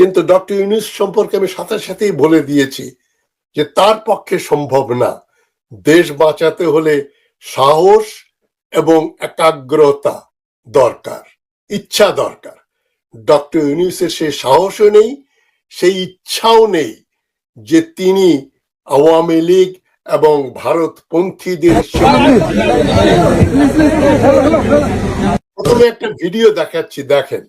কিন্তু ডক্টর ইউনুস সম্পর্কে আমি সাথে সাথেই বলে দিয়েছি যে তার পক্ষে সম্ভব না। দেশ বাঁচাতে হলে সাহস এবং একাগ্রতা দরকার, ইচ্ছা দরকার। ডক্টর ইউনুসের সেই সাহসও নেই, সেই ইচ্ছাও নেই যে তিনি আওয়ামী লীগ এবং ভারতপন্থীদের প্রথমে একটা ভিডিও দেখাচ্ছি, দেখেন।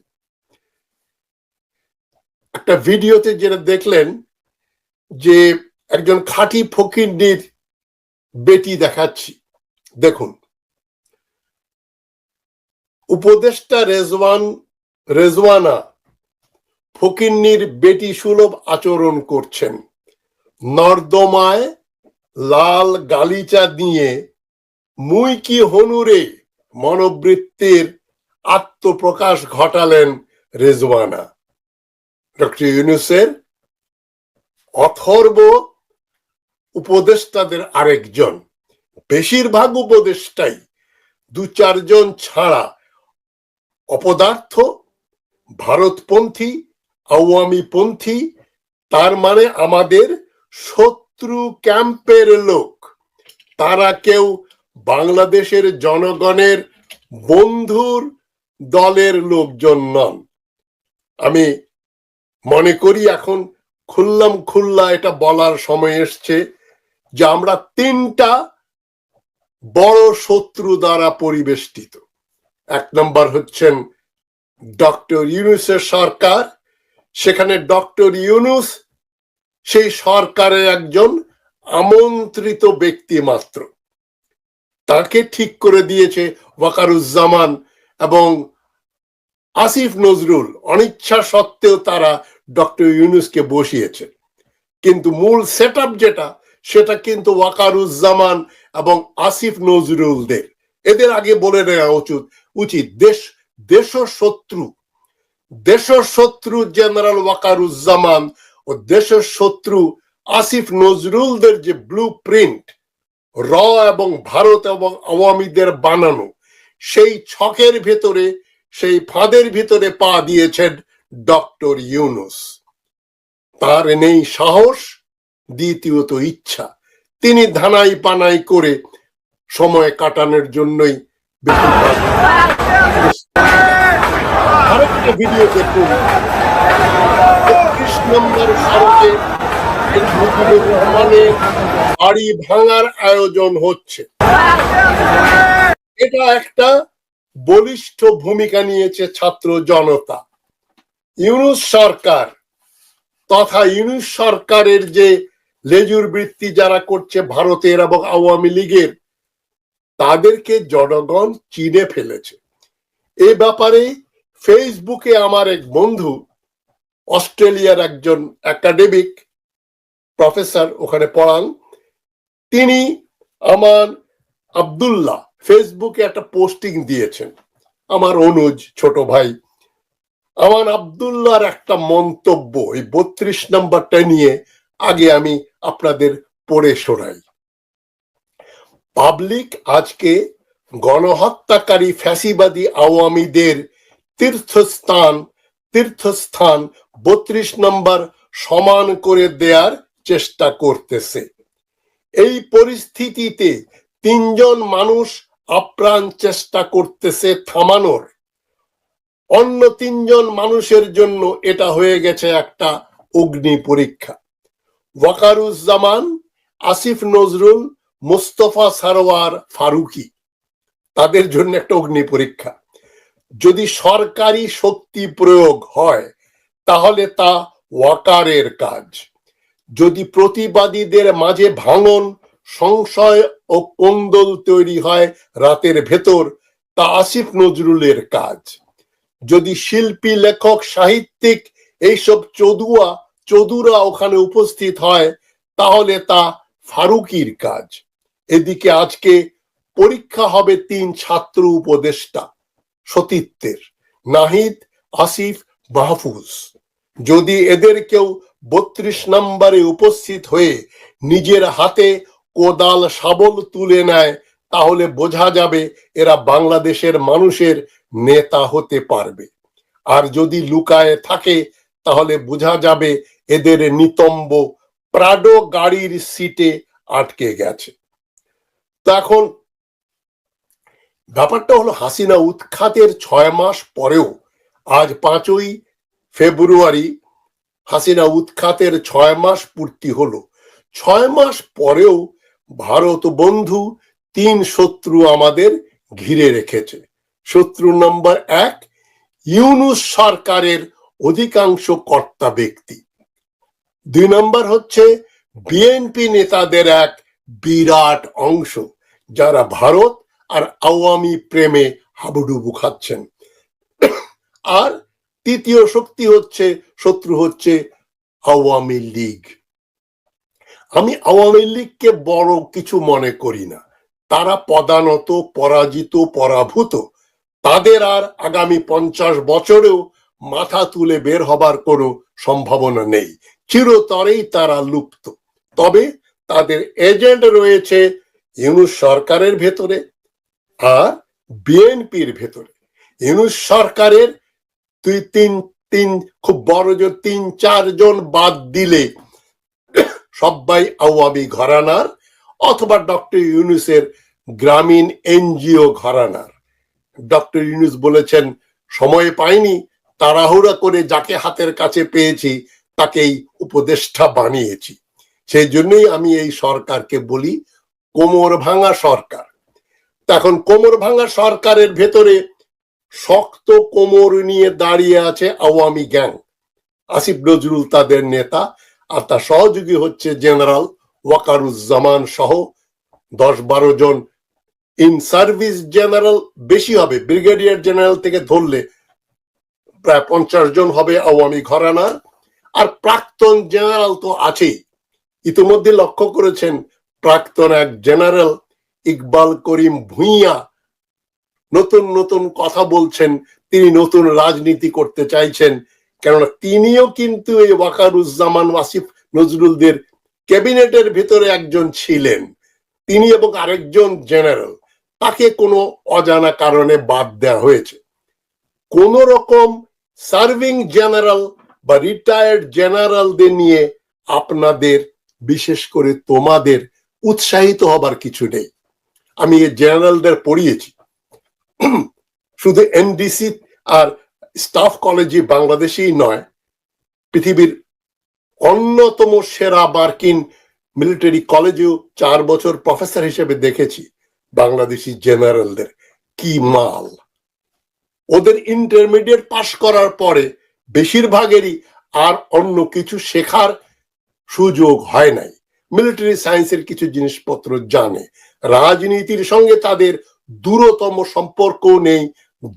একটা ভিডিওতে যেটা দেখলেন যে একজন খাঁটি ফকিরনির বেটি দেখাচ্ছি। দেখুন। উপদেষ্টা রেজওয়ান, রেজওয়ানা ফকিন্নির বেটি সুলভ আচরণ করছেন। নর্দমায় লাল গালিচা দিয়ে মুই কি হনুরে মনোবৃত্তির আত্মপ্রকাশ ঘটালেন রেজওয়ানা। ডক্টর ইউনুসের অথর্ব উপদেষ্টাদের আরেকজন, বেশিরভাগ উপদেষ্টাই দু চারজন ছাড়া অপদার্থ, ভারতপন্থী আওয়ামী পন্থী তার মানে আমাদের শত্রু ক্যাম্পের লোক। তারা কেউ বাংলাদেশের জনগণের বন্ধুর দলের লোকজন নন। আমি মনে করি এখন খুললাম খুল্লা, এটা বলার সময় এসছে যে আমরা তিনটা বড় শত্রু দ্বারা পরিবেষ্টিত। এক নম্বর হচ্ছেন ডক্টর ইউনুসের সরকার। সেখানে ডক্টর ইউনুস, সেই সরকারের একজন আমন্ত্রিত ব্যক্তি মাত্র। তাকে ঠিক করে দিয়েছে ওয়াকারুজ্জামান এবং আসিফ নজরুল অনিচ্ছা সত্ত্বেও তারা ডক্টর ইউনুসকে বসিয়েছে কিন্তু মূল সেট যেটা, সেটা কিন্তু ওয়াকারুজ্জামান এবং আসিফ নজরুলদের। এদের আগে বলে নেওয়া উচিত উচিত, দেশ দেশ শত্রু। দেশ শত্রু জেনারেল ওয়াকারুজ্জামান ও দেশ শত্রু আসিফ নজরুলদের যে ব্লু প্রিন্ট, র এবং ভারত এবং আওয়ামীদের বানানো, সেই ছকের ভেতরে সেই ফাঁদের ভিতরে পা দিয়েছেন ডক্টর ইউনুস। তার নেই সাহস, দ্বিতীয়ত ইচ্ছা। তিনি ধানাই পানাই করে সময় কাটানোর জন্যই ভিডিও দেখুন বাড়ি ভাঙার আয়োজন হচ্ছে। এটা একটা বলিষ্ঠ ভূমিকা নিয়েছে ছাত্র জনতা। ইউনুস সরকার তথা ইউনুস সরকারের যে লেজুর বৃত্তি যারা করছে ভারতের এবং আওয়ামী লীগের, তাদেরকে জনগণ চিনে ফেলেছে। এ ব্যাপারে ফেসবুকে আমার এক বন্ধু, অস্ট্রেলিয়ার একজন একাডেমিক প্রফেসর ওখানে পড়ান, তিনি আমার আবদুল্লাহ ফেসবুকে একটা পোস্টিং দিয়েছেন আমার অনুজ, ছোট ভাই। আমার আবদুল্লাহর একটা মন্তব্য, এই বত্রিশ নাম্বারটা নিয়ে আগে আমি আপনাদের পড়ে শোনাই। পাবলিক আজকে গণহত্যাকারী ফ্যাসিবাদী আওয়ামীদের তীর্থস্থান তীর্থস্থান বত্রিশ নম্বর সমান করে দেয়ার চেষ্টা করতেছে। এই পরিস্থিতিতে তিনজন মানুষ আপ্রাণ চেষ্টা করতেছে থামানোর। অন্য তিনজন মানুষের জন্য এটা হয়ে গেছে একটা অগ্নি পরীক্ষা। ওয়াকারুজ্জামান, আসিফ নজরুল, মুস্তফা সারোয়ার ফারুকি, তাদের জন্য একটা অগ্নি পরীক্ষা। যদি সরকারি শক্তি প্রয়োগ হয়, তাহলে তা ওয়াকারের কাজ। যদি প্রতিবাদীদের মাঝে ভাঙন সংশয় ও কোন্দল তৈরি হয় রাতের ভেতর, তা আসিফ নজরুলের কাজ। যদি শিল্পী, লেখক, সাহিত্যিক এইসব চদুয়া, চদুরা ওখানে উপস্থিত হয়, তাহলে তা ফারুকির কাজ। এদিকে আজকে পরীক্ষা হবে তিন ছাত্র উপদেষ্টা, সতীত্বের, নাহিদ, আসিফ, মাহফুজ। যদি এদের কেউ বত্রিশ নম্বরে উপস্থিত হয়ে নিজের হাতে কোদাল, শাবল তুলে নেয়, তাহলে বোঝা যাবে এরা বাংলাদেশের মানুষের নেতা হতে পারবে। আর যদি লুকায় থাকে, তাহলে বোঝা যাবে এদের নিতম্ব প্রাডো গাড়ির সিটে আটকে গেছে। তো এখন ব্যাপারটা হলো, হাসিনা উৎখাতের ছয় মাস পরেও, আজ পাঁচই ফেব্রুয়ারি, হাসিনা উৎখাতের ছয় মাস পূর্তি হলো। ছয় মাস পরেও ভারত বন্ধু, তিন শত্রু আমাদের ঘিরে রেখেছে। শত্রু নম্বর এক, ইউনুস সরকারের অধিকাংশ কর্তা ব্যক্তি। দুই নম্বর হচ্ছে, বিএনপি নেতাদের এক বিরাট অংশ, যারা ভারত আর আওয়ামী প্রেমে হাবুডুবু খাচ্ছেন। আর তৃতীয় শক্তি হচ্ছে, শত্রু হচ্ছে আওয়ামী লীগ। আমি আওয়ামী লীগকে বড় কিছু মনে করি না। তারা পদানত, পরাজিত, পরাভূত। তাদের আর আগামী পঞ্চাশ বছরেও মাথা তুলে বের হবার কোনো সম্ভাবনা নেই। চিরতরেই তারা লুপ্ত। তবে তাদের এজেন্ট রয়েছে ইউনুস সরকারের ভেতরে আর বিএনপির ভেতরে। ইউনুস সরকারের দুই, তিন তিন, খুব বড় জোর তিন, চারজন বাদ দিলে সবাই আওয়ামী ঘরানার অথবা ডক্টর ইউনুসের গ্রামীণ এনজিও ঘরানার। ডক্টর ইউনুস বলেছেন, সময় পাইনি, তাড়াহুড়া করে যাকে হাতের কাছে পেয়েছি, তাকেই উপদেষ্টা বানিয়েছি। সেই জন্যই আমি এই সরকারকে বলি কোমর ভাঙা সরকার। এখন কোমর ভাঙা সরকারের ভেতরে শক্ত কোমর নিয়ে দাঁড়িয়ে আছে আওয়ামী গ্যাং। আসিফ নজরুল তাদের নেতা আর তার সহযোগী হচ্ছে জেনারেল ওয়াকারুজ্জামান সহ দশ বারো জন ইন সার্ভিস জেনারেল, বেশি হবে। ব্রিগেডিয়ার জেনারেল থেকে ধরলে প্রায় পঞ্চাশ জন হবে আওয়ামী ঘরানার। আর প্রাক্তন জেনারেল তো আছেই। ইতিমধ্যে লক্ষ্য করেছেন প্রাক্তন এক জেনারেল ইকবাল করিম ভুইয়া। নতুন নতুন কথা বলছেন, তিনি নতুন রাজনীতি করতে চাইছেন। কেননা তিনিও কিন্তু এই ওয়াকারুজ্জামান ওয়াসিফ নজরুলদের ক্যাবিনেটের ভিতরে একজন ছিলেন। তিনি এবং আরেকজন জেনারেল। তাকে কোনো অজানা কারণে বাদ দেওয়া হয়েছে। কোন রকম সার্ভিং জেনারেল বা রিটায়ার্ড জেনারেলদের নিয়ে আপনাদের, বিশেষ করে তোমাদের, উৎসাহিত হবার কিছু নেই। আমি এই জেনারেলদের পড়িয়েছি। শুধু এনডিসি আর স্টাফ কলেজই বাংলাদেশেই নয়, পৃথিবীর অন্যতম সেরা মার্কিন মিলিটারি কলেজেও চার বছর প্রফেসর হিসেবে দেখেছি বাংলাদেশি জেনারেলদের কি মাল! ওদের ইন্টারমিডিয়েট পাশ করার পরে বেশিরভাগেরই আর অন্য কিছু শেখার সুযোগ হয় নাই। মিলিটারি সায়েন্সের কিছু জিনিসপত্র জানে। রাজনীতির সঙ্গে তাদের দূরতম সম্পর্ক নেই,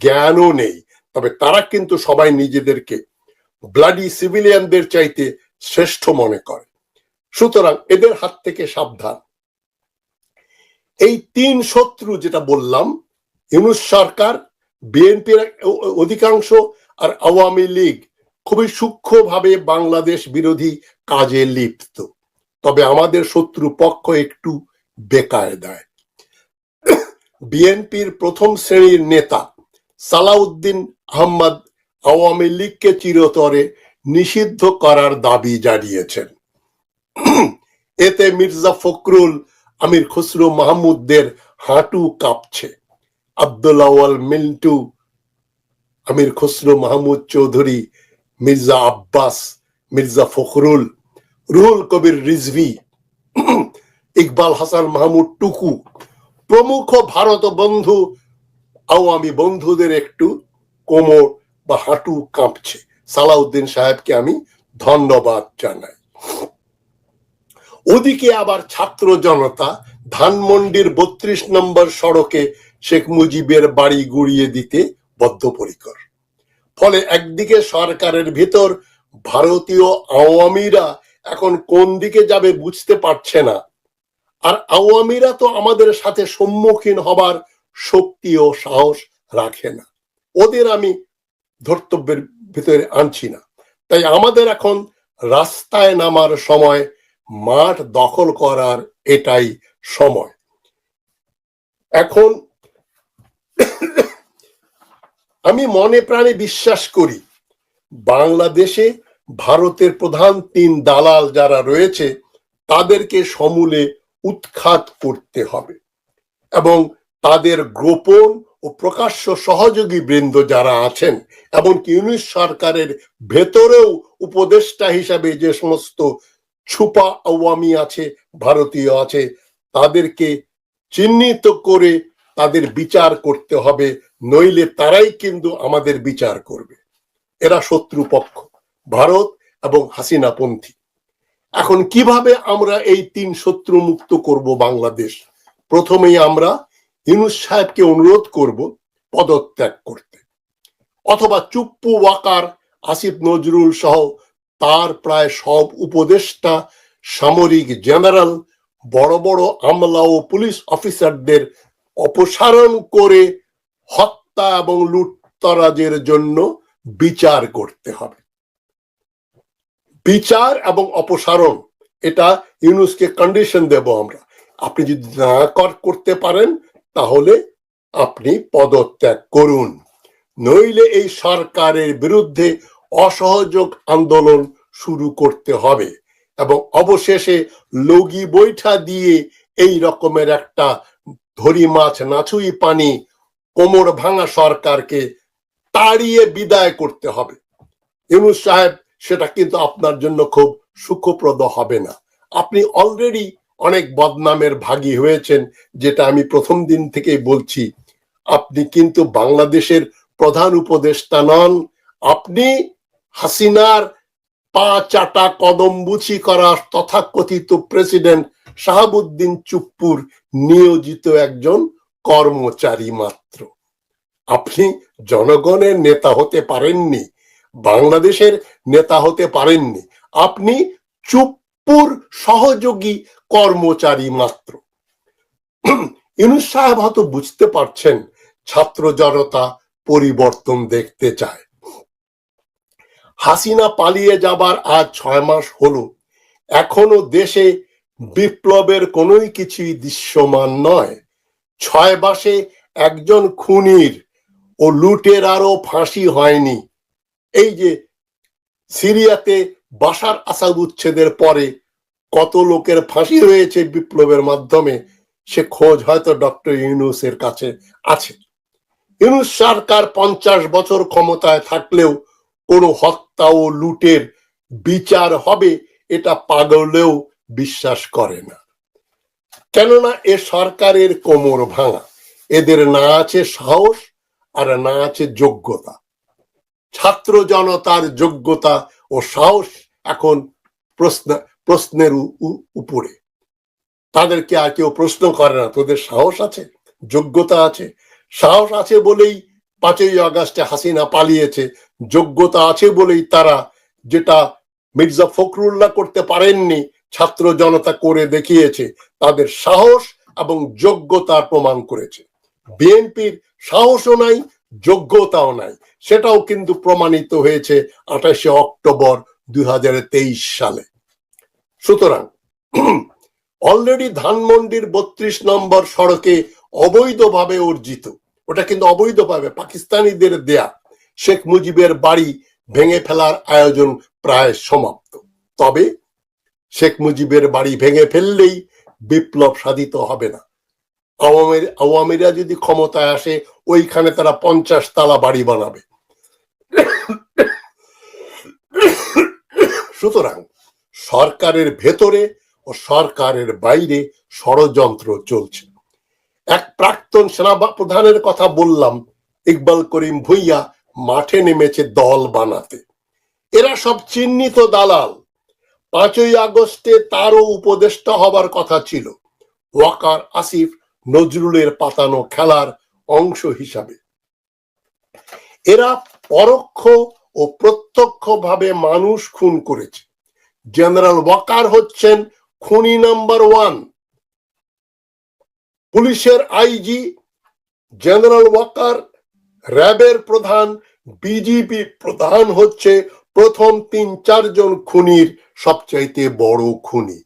জ্ঞানও নেই। তবে তারা কিন্তু সবাই নিজেদেরকে ব্লাডি সিভিলিয়ানদের চাইতে শ্রেষ্ঠ মনে করে। সুতরাং এদের হাত থেকে সাবধান। এই তিন শত্রু যেটা বললাম, ইউনুস সরকার, বিএনপির অধিকাংশ আর আওয়ামী লীগ খুবই সূক্ষ্মভাবে বাংলাদেশ বিরোধী কাজে লিপ্ত। তবে আমাদের শত্রু পক্ষ একটু বেকায়দায়। বিএনপির প্রথম শ্রেণির নেতা সালাউদ্দিন আহমদ আওয়ামী লীগকে চিরতরে নিষিদ্ধ করার দাবি জানিয়েছেন। এতে মির্জা ফখরুল, আমির খসরু মাহমুদদের হাঁটু কাঁপছে। আব্দুল আওয়াল মিন্টু, আমির খসরু মাহমুদ চৌধুরী, মির্জা আব্বাস, মির্জা ফখরুল, রুহুল কবির রিজভি, ইকবাল হাসান মাহমুদ টুকু প্রমুখ ভারত বন্ধু, আওয়ামী বন্ধুদের একটু কোমর বা হাঁটু কাঁপছে। সালাউদ্দিন সাহেবকে আমি ধন্যবাদ জানাই। ওদিকে আবার ছাত্র জনতা ধানমন্ডির বত্রিশ নম্বর সড়কে শেখ মুজিবের বাড়ি গুড়িয়ে দিতে বদ্ধপরিকর। ফলে একদিকে সরকারের ভিতর ভারতীয় আওয়ামীরা এখন কোন দিকে যাবে বুঝতে পারছে না, আর আওয়ামীরা তো আমাদের সাথে সম্মুখীন হবার শক্তি ও সাহস রাখে না। ওদের আমি ধর্তব্যের ভিতরে আনছি না। তাই আমাদের এখন রাস্তায় নামার সময়, মাঠ দখল করার এটাই সময়। এখন আমি মনে প্রাণে বিশ্বাস করি, বাংলাদেশে ভারতের প্রধান তিন দালাল যারা রয়েছে, তাদেরকে সমূলে উৎখাত করতে হবে এবং তাদের গোপন ও প্রকাশ্য সহযোগী বৃন্দ যারা আছেন, এমনকি ইউনিশ সরকারের ভেতরেও উপদেষ্টা হিসাবে যে সমস্ত ছুপা আওয়ামী আছে, ভারতীয় আছে, তাদেরকে চিহ্নিত করে তাদের বিচার করতে হবে, নইলে তারাই কিন্তু আমাদের বিচার করবে। এরা শত্রুপক্ষ, ভারত এবং হাসিনাপন্থী। এখন কীভাবে আমরা এই তিন শত্রু মুক্ত করব বাংলাদেশ? প্রথমেই আমরা ইউনুস সাহেবকে অনুরোধ করব পদত্যাগ করতে। অথবা চুপ্পু ওয়াকার, আসিফ নজরুল সহ তার প্রায় সব উপদেষ্টা, সামরিক জেনারেল, বড় বড় আমলা ও পুলিশ অফিসারদের অপসারণ করে হত্যা এবং লুটতরাজের জন্য বিচার করতে হবে। বিচার এবং অপসারণ, এটা ইউনুসকে কন্ডিশন দেব আমরা। আপনি যদি না কর- করতে পারেন তাহলে আপনি পদত্যাগ করুন। নইলে এই সরকারের বিরুদ্ধে অসহযোগ আন্দোলন শুরু করতে হবে এবং অবশেষে লগি বৈঠা দিয়ে এই রকমের একটা ধরি মাছ নাছুই পানি কোমর ভাঙা সরকারকে তাড়িয়ে বিদায় করতে হবে। ইউনুস সাহেব, সেটা কিন্তু আপনার জন্য খুব সুখপ্রদ হবে না। আপনি অলরেডি অনেক বদনামের ভাগী হয়েছেন, যেটা আমি প্রথম দিন থেকেই বলছি। আপনি কিন্তু বাংলাদেশের প্রধান উপদেষ্টা নন। আপনি হাসিনার পা চাটা কদম কদমবুচি করা তথাকথিত প্রেসিডেন্ট শাহাবুদ্দিন চুপ্পুর নিয়োজিত একজন কর্মচারী মাত্র। আপনি জনগণের নেতা হতে পারেননি, বাংলাদেশের নেতা হতে পারেননি। আপনি চুপ্পুর সহযোগী কর্মচারী মাত্র। ইউনুস সাহেব হয়তো বুঝতে পারছেন ছাত্র জনতা পরিবর্তন দেখতে চায়। হাসিনা পালিয়ে যাবার আজ ছয় মাস হলো। এখনও দেশে বিপ্লবের কোনোই কিছুই দৃশ্যমান নয়। ছয় মাসে একজন খুনির ও লুটের আরও ফাঁসি হয়নি। এই যে সিরিয়াতে বাসার আসাদ উচ্ছেদের পরে কত লোকের ফাঁসি হয়েছে বিপ্লবের মাধ্যমে, সে খোঁজ হয়তো ডক্টর ইউনুসের কাছে আছে। ইউনুস সরকার পঞ্চাশ বছর ক্ষমতায় থাকলেও কোনো হত্যা ও লুটের বিচার হবে এটা পাগলেও বিশ্বাস করে না। কেননা এ সরকারের কোমর ভাঙা। এদের না আছে সাহস আর না আছে যোগ্যতা। ছাত্র জনতার যোগ্যতা ও সাহস এখন প্রশ্ন, প্রশ্নের উপরে। তাদেরকে আর কেউ প্রশ্ন করে না। তোদের সাহস আছে? যোগ্যতা আছে? সাহস আছে বলেই পাঁচই আগস্টে হাসিনা পালিয়েছে। যোগ্যতা আছে বলেই তারা যেটা মির্জা ফখরুল্লাহ করতে পারেননি, ছাত্র জনতা করে দেখিয়েছে, তাদের সাহস এবং যোগ্যতা প্রমাণ করেছে। বিএনপির সাহসও নাই, যোগ্যতাও নাই। সেটাও কিন্তু প্রমাণিত হয়েছে আঠাশে অক্টোবর দুই হাজার তেইশ সালে। সুতরাং অলরেডি ধানমন্ডির বত্রিশ নম্বর সড়কে অবৈধভাবে অর্জিত, ওটা কিন্তু অবৈধভাবে, পাকিস্তানিদের দেয়া শেখ মুজিবের বাড়ি ভেঙে ফেলার আয়োজন প্রায় সমাপ্ত। তবে শেখ মুজিবের বাড়ি ভেঙে ফেললেই বিপ্লব সাধিত হবে না। আওয়ামী, আওয়ামীরা যদি ক্ষমতায় আসে, ওইখানে তারা পঞ্চাশ তালা বাড়ি বানাবে। সুতরাং সরকারের ভেতরে ও সরকারের বাইরে ষড়যন্ত্র চলছে। এক প্রাক্তন সেনা প্রধানের কথা বললাম, ইকবাল করিম ভুইয়া মাঠে নেমেছে দল বানাতে। এরা সব চিহ্নিত দালাল। পাঁচই আগস্টে তারও উপদেষ্টা হবার কথা ছিল, ওয়াকার আসিফ নজরুলের পাতানো খেলার অংশ হিসাবে। এরা পরোক্ষ ও প্রত্যক্ষভাবে মানুষ খুন করেছে। জেনারেল ওয়াকার হচ্ছেন খুনি নাম্বার ওয়ান। পুলিশের আইজি জেনারেল ওয়াকার, র্যাবের প্রধান বিজিপি প্রধান হচ্ছে প্রথম তিন চারজন খুনির সবচাইতে বড় খুনি।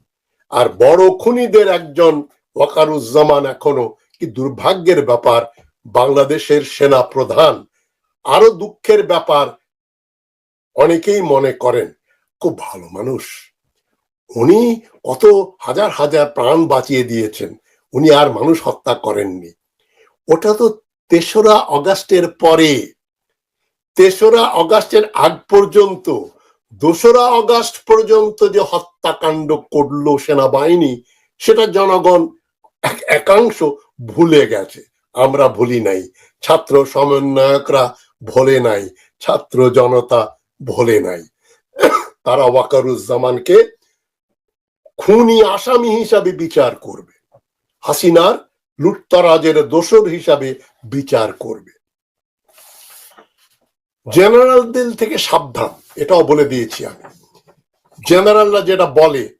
আর বড় খুনিদের একজন ওয়াকারুজ্জামান এখনও কি দুর্ভাগ্যের ব্যাপার, বাংলাদেশের সেনা প্রধান। আরও দুঃখের ব্যাপার অনেকেই মনে করেন, খুব ভালো মানুষ। উনি কত হাজার হাজার প্রাণ বাঁচিয়ে দিয়েছেন, উনি আর মানুষ হত্যা করেননি। ওটা তো তেসরা অগাস্টের পরে। তেসরা অগাস্টের আগ পর্যন্ত, দোসরা অগাস্ট পর্যন্ত যে হত্যাকাণ্ড করল সেনাবাহিনী, সেটা জনগণ এক- একাংশ ভুলে গেছে। আমরা ভুলি নাই। ছাত্র সমন্বয়করা ভোলে নাই। ছাত্র জনতা ভোলে নাই। তারা ওয়াকারুজ্জামানকে খুনি আসামি হিসাবে বিচার করবে। হাসিনার লুটতরাজের দোষর হিসাবে বিচার করবে। জেনারেলদের থেকে সাবধান, এটাও বলে দিয়েছি আমি। জেনারেলরা যেটা বলে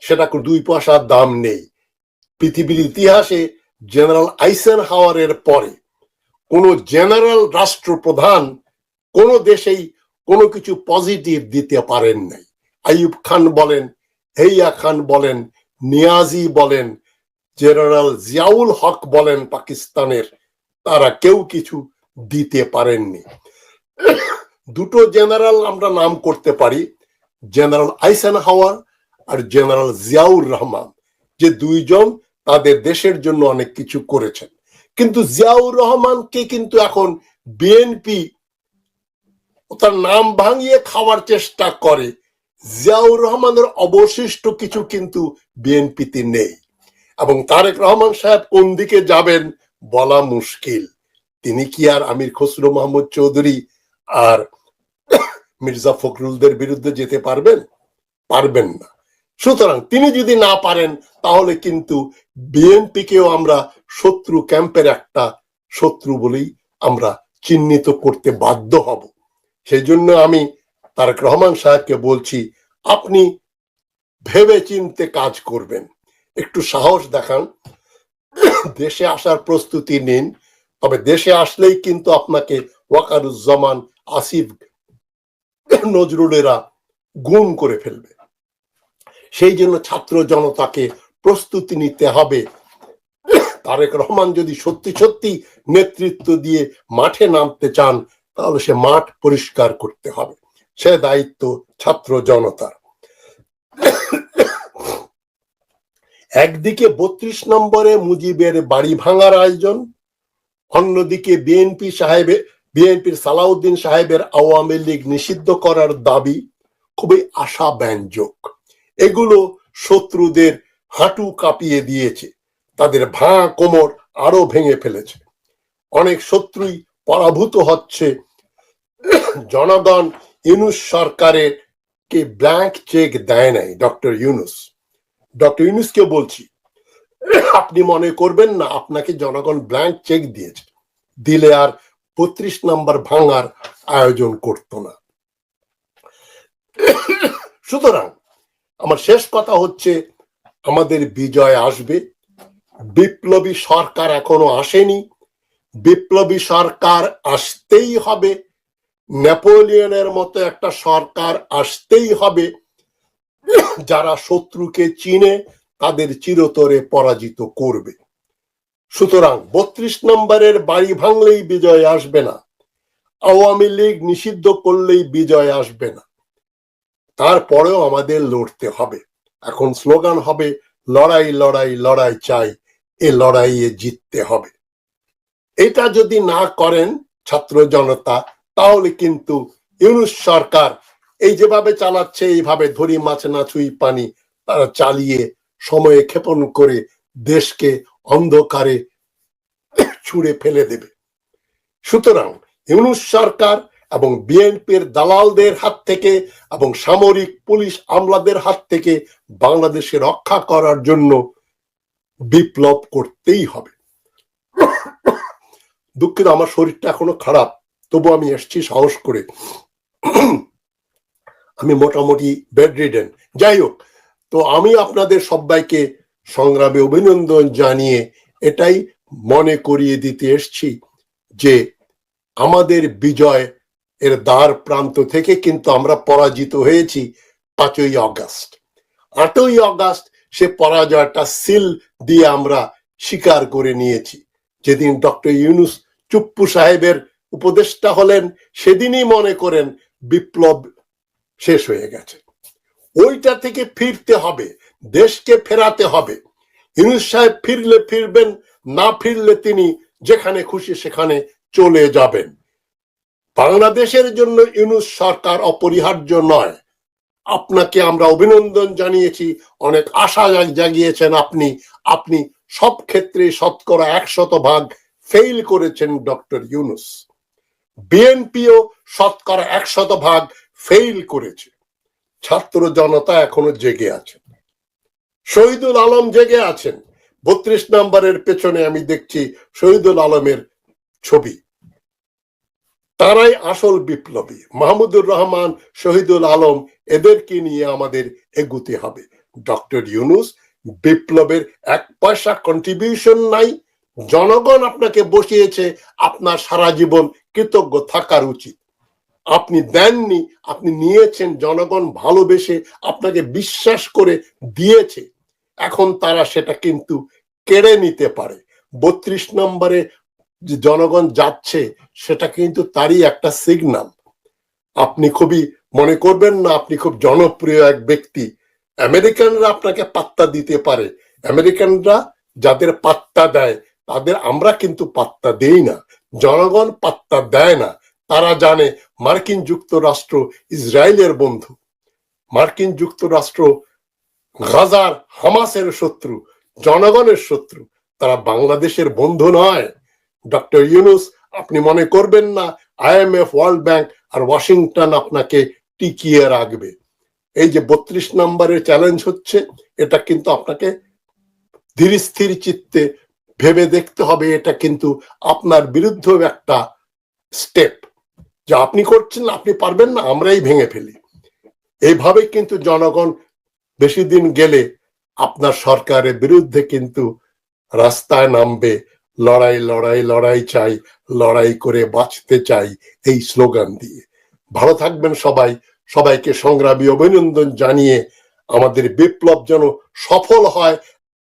সেটা দুই পয়সার দাম নেই। পৃথিবীর ইতিহাসে জেনারেল আইসেন হাওয়ারের পরে কোন জেনারেল রাষ্ট্রপ্রধান কোন দেশেই কোনো কিছু পজিটিভ দিতে পারেন নাই। আইয়ুব খান বলেন, হেইয়া খান বলেন, নিয়াজি বলেন, জেনারেল জিয়াউল হক বলেন পাকিস্তানের, তারা কেউ কিছু দিতে পারেননি দুটো জেনারেল আমরা নাম করতে পারি, জেনারেল আইসেন হাওয়ার আর জেনারেল জিয়াউর রহমান। যে দুইজন তাদের দেশের জন্য অনেক কিছু করেছেন। কিন্তু জিয়াউর রহমানকে কিন্তু এখন বিএনপি তার নাম ভাঙিয়ে খাওয়ার চেষ্টা করে। জিয়াউর রহমানের অবশিষ্ট কিছু কিন্তু বিএনপিতে নেই। এবং তারেক রহমান সাহেব কোন দিকে যাবেন বলা মুশকিল। তিনি কি আর আমির খসরু মাহমুদ চৌধুরী আর মির্জা ফখরুলদের বিরুদ্ধে যেতে পারবেন? পারবেন না। সুতরাং তিনি যদি না পারেন, তাহলে কিন্তু বিএনপিকেও আমরা শত্রু ক্যাম্পের একটা শত্রু বলেই আমরা চিহ্নিত করতে বাধ্য হব। সেই জন্য আমি তারেক রহমান সাহেবকে বলছি, আপনি ভেবে চিনতে কাজ করবেন। একটু সাহস দেখান। দেশে আসার প্রস্তুতি নিন। তবে দেশে আসলেই কিন্তু আপনাকে ওয়াকারুজ্জামান আসিফ নজরুলেরা গুম করে ফেলবে। সেই জন্য ছাত্র জনতাকে প্রস্তুতি নিতে হবে। তারেক রহমান যদি সত্যি সত্যি নেতৃত্ব দিয়ে মাঠে নামতে চান তাহলে সে মাঠ পরিষ্কার করতে হবে। সে দায়িত্ব ছাত্র জনতার। একদিকে বত্রিশ নম্বরে মুজিবের বাড়ি ভাঙার আয়োজন, অন্যদিকে বিএনপি সাহেবে বিএনপির সালাউদ্দিন সাহেবের আওয়ামী লীগ নিষিদ্ধ করার দাবি, খুবই আশাব্যঞ্জক। এগুলো শত্রুদের হাঁটু কাঁপিয়ে দিয়েছে। তাদের ভাঙা কোমর আরও ভেঙে ফেলেছে। অনেক শত্রুই পরাভূত হচ্ছে জনগণ ইউনুস সরকারের কে ব্ল্যাঙ্ক চেক দেয় নাই, ডক্টর ইউনুস। ডক্টর ইউনুসকে বলছি, আপনি মনে করবেন না, আপনাকে জনগণ ব্ল্যাঙ্ক চেক দিয়েছে। দিলে আর বত্রিশ নাম্বার ভাঙার আয়োজন করতো না। সুতরাং আমার শেষ কথা হচ্ছে, আমাদের বিজয় আসবে। বিপ্লবী সরকার এখনও আসেনি। বিপ্লবী সরকার আসতেই হবে। নেপোলিয়নের মতো একটা সরকার আসতেই হবে। যারা শত্রুকে চিনে, তাদের চিরতরে পরাজিত করবে। সুতরাং বত্রিশ নম্বরের বাড়ি ভাঙলেই বিজয় আসবে না। আওয়ামী লীগ নিষিদ্ধ করলেই বিজয় আসবে না। তারপরেও আমাদের লড়তে হবে। এখন স্লোগান হবে, লড়াই লড়াই লড়াই চাই, এ লড়াইয়ে জিততে হবে। এটা যদি না করেন ছাত্র জনতা তাহলে কিন্তু ইউনুস সরকার এই যেভাবে চালাচ্ছে, এইভাবে ধরি মাছ না ছুঁই পানি, তারা চালিয়ে সময়ে ক্ষেপণ করে দেশকে অন্ধকারে ছুঁড়ে ফেলে দেবে। সুতরাং ইউনুস সরকার এবং বিএনপির দালালদের হাত থেকে এবং সামরিক পুলিশ আমলাদের হাত থেকে বাংলাদেশে রক্ষা করার জন্য বিপ্লব করতেই হবে। দুঃখিত, আমার শরীরটা এখনও খারাপ। তবু আমি এসছি সাহস করে। আমি মোটামুটি বেড যাই হোক, তো আমি আপনাদের সবাইকে সংগ্রামে অভিনন্দন জানিয়ে এটাই মনে করিয়ে দিতে এসছি যে আমাদের বিজয় এর দ্বার প্রান্ত থেকে কিন্তু আমরা পরাজিত হয়েছি পাঁচই অগাস্ট। আটই অগাস্ট সে পরাজয়টা সিল দিয়ে আমরা স্বীকার করে নিয়েছি। যেদিন ডক্টর ইউনুস চুপ্পু সাহেবের উপদেষ্টা হলেন, সেদিনই মনে করেন বিপ্লব শেষ হয়ে গেছে। ওইটা থেকে ফিরতে হবে, দেশকে ফেরাতে হবে। ইউনুস সাহেব ফিরলে ফিরবেন, না ফিরলে তিনি যেখানে খুশি সেখানে চলে যাবেন। বাংলাদেশের জন্য ইউনুস সরকার অপরিহার্য নয়। আপনাকে আমরা অভিনন্দন জানিয়েছি, অনেক আশা জাগিয়েছেন আপনি। আপনি সব ক্ষেত্রে শতকরা একশত ভাগ ফেইল করেছেন ডক্টর ইউনুস। বিএনপিও শতকরা একশত ভাগ ফেইল করেছে। ছাত্র জনতা এখনও জেগে আছে। শহীদুল আলম জেগে আছেন। বত্রিশ নম্বরের পেছনে আমি দেখছি শহীদুল আলমের ছবি। তারাই আসল বিপ্লবী। মাহমুদুর রহমান, শহীদুল আলম, এদেরকে নিয়ে আমাদের এগুতে হবে। ডক্টর ইউনুস, বিপ্লবের এক পয়সা কন্ট্রিবিউশন নাই জনগণ আপনাকে বসিয়েছে, আপনার সারা জীবন কৃতজ্ঞ থাকার উচিত। আপনি দেননি, আপনি নিয়েছেন, জনগণ ভালোবেসে আপনাকে বিশ্বাস করে দিয়েছে। এখন তারা সেটা কিন্তু কেড়ে নিতে পারে। বত্রিশ নম্বরে জনগণ যাচ্ছে, সেটা কিন্তু তারই একটা সিগন্যাল আপনি খুবই, মনে করবেন না, আপনি খুব জনপ্রিয় এক ব্যক্তি। আমেরিকানরা আপনাকে পাত্তা দিতে পারে। আমেরিকানরা যাদের পাত্তা দেয় তাদের আমরা কিন্তু পাত্তা দেই না, জনগণ পাত্তা দেয় না। তারা জানে মার্কিন যুক্তরাষ্ট্র ইসরায়েলের বন্ধু। মার্কিন যুক্তরাষ্ট্র গাজার হামাসের শত্রু, জনগণের শত্রু। তারা বাংলাদেশের বন্ধু নয়। ডক্টর ইউনুস, আপনি মনে করবেন না, আইএমএফ, ওয়ার্ল্ড ব্যাংক আর ওয়াশিংটন আপনাকে টিকিয়ে রাখবে। এই যে বত্রিশ নম্বরের চ্যালেঞ্জ হচ্ছে, এটা কিন্তু আপনাকে ধীর স্থির চিত্তে ভেবে দেখতে হবে এটা কিন্তু আপনার বিরুদ্ধেও একটা স্টেপ যা আপনি করছেন, আপনি পারবেন না, আমরাই ভেঙে ফেলি। এইভাবে কিন্তু জনগণ বেশি দিন গেলে আপনার সরকারের বিরুদ্ধে কিন্তু রাস্তায় নামবে, লড়াই লড়াই লড়াই চাই, লড়াই করে বাঁচতে চাই এই স্লোগান দিয়ে। ভালো থাকবেন সবাই। সবাইকে সংগ্রামী অভিনন্দন জানিয়ে আমাদের বিপ্লব যেন সফল হয়